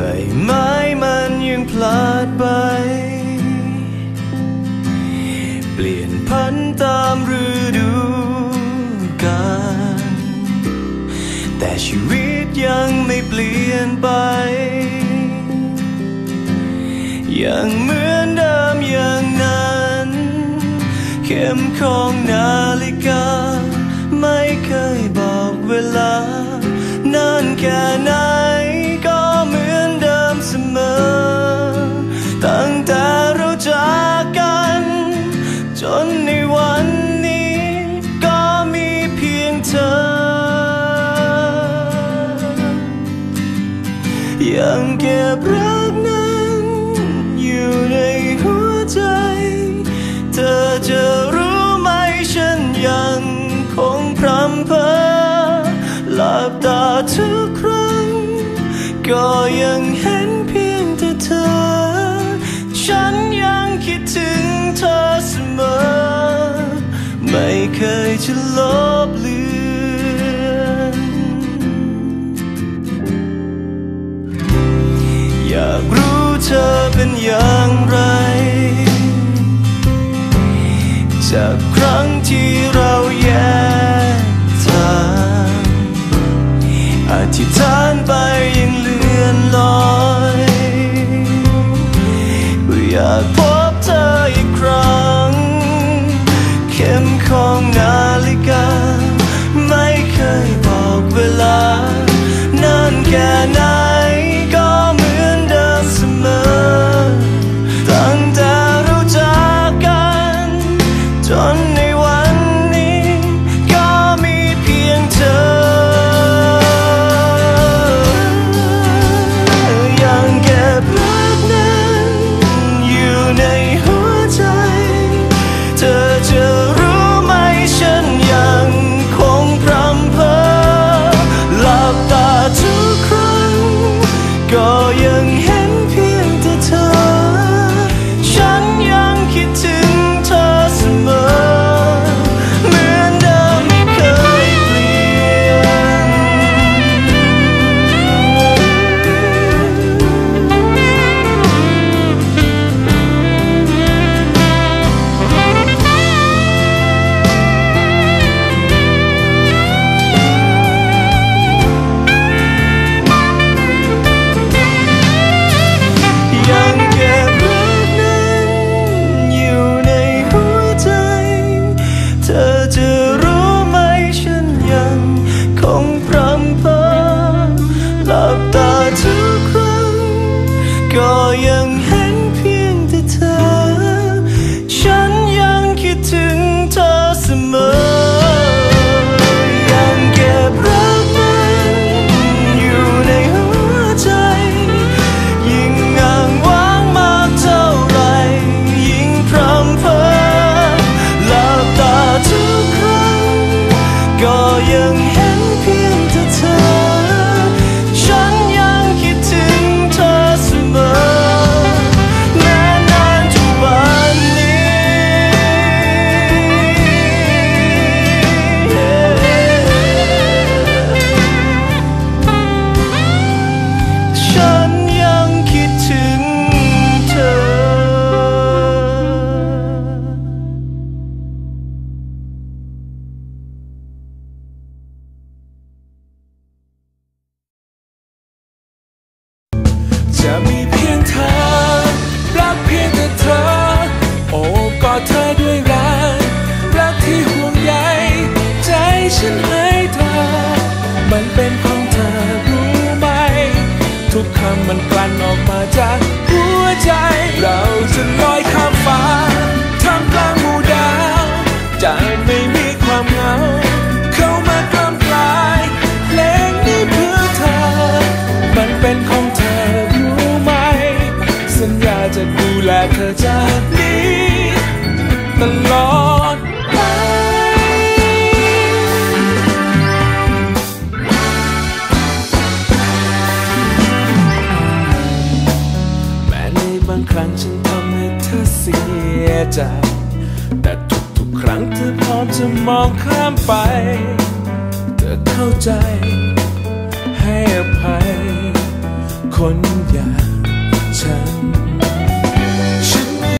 ใบไม้มันยังพลาดไป เปลี่ยนพันตามฤดูกาลแต่ชีวิตยังไม่เปลี่ยนไป ยังเหมือนเดิมอย่างนั้นเข็มของนาฬิกา ไม่เคยบอกเวลานานแค่ไหน ยังเก็บรักนั้นอยู่ในหัวใจ เธอจะรู้ไหมฉันยังคงพรำเพอหลับตาทุกครั้ง ก็ยังเห็นเพียงแต่เธอ ฉันยังคิดถึงเธอเสมอ ไม่เคยจะลบ เธอเป็นอย่างไร จากครั้งที่เราแยกทางอธิษฐานไปยังเลือนลอยอยากพบเธออีกครั้ง เข็มของนาฬิกา ก็ยั จะมีเพียงเธอ รักเพียงแต่เธอ โอ้กอดเธอด้วยรัก รักที่ห่วงใยใจฉันให้เธอ มันเป็นของเธอรู้ไหม ทุกคำมันกลั่นออกมาจากหัวใจ เราจะลอย สียใจ แต่ทุกๆครั้งเธอพร้อมจะมองข้ามไป เธอเข้าใจให้อภัยคคนอย่างฉัน